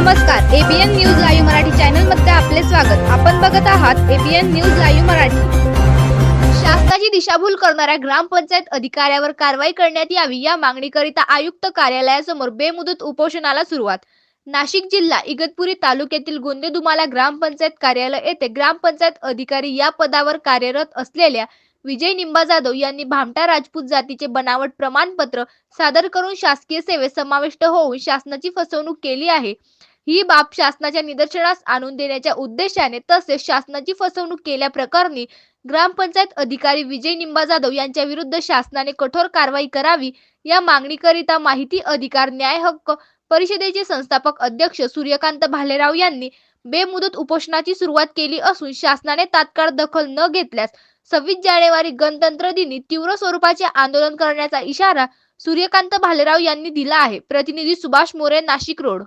नमस्कार ABN news live Marathi चॅनलमध्ये आपले स्वागत. आपण बघत आहात एबीएन न्यूज लाईव्ह मराठी. शासनाची दिशाभूल करणाऱ्या ग्रामपंचायत अधिकाऱ्यावर कारवाई करण्यात यावी या मागणीकरिता आयुक्त कार्यालयासमोर बेमुदत उपोषणाला सुरुवात. नाशिक जिल्हा इगतपुरी तालुक्यातील गोंदेदुमाला ग्रामपंचायत कार्यालय येथे ग्रामपंचायत अधिकारी या पदावर कार्यरत असलेल्या विजय निंबा जाधव यांनी भामटा राजपूत जातीचे बनावट प्रमाणपत्र सादर करून शासकीय सेवेत समाविष्ट होऊन शासनाची फसवणूक केली आहे. ही बाब शासनाच्या निदर्शनास आणून देण्याच्या उद्देशाने तसेच शासनाची फसवणूक केल्याप्रकरणी ग्रामपंचायत अधिकारी विजय निंबा जाधव यांच्या विरुद्ध शासनाने कठोर कारवाई करावी या मागणीकरिता माहिती अधिकार न्याय हक्क परिषदेचे संस्थापक अध्यक्ष सूर्यकांत भालेराव यांनी बेमुदत उपोषणाची सुरुवात केली असून शासनाने तात्काळ दखल न घेतल्यास सव्वीस जानेवारी गणतंत्र दिनी तीव्र स्वरूपाचे आंदोलन करण्याचा इशारा सूर्यकांत भालेराव यांनी दिला आहे. प्रतिनिधी सुभाष मोरे नाशिक रोड.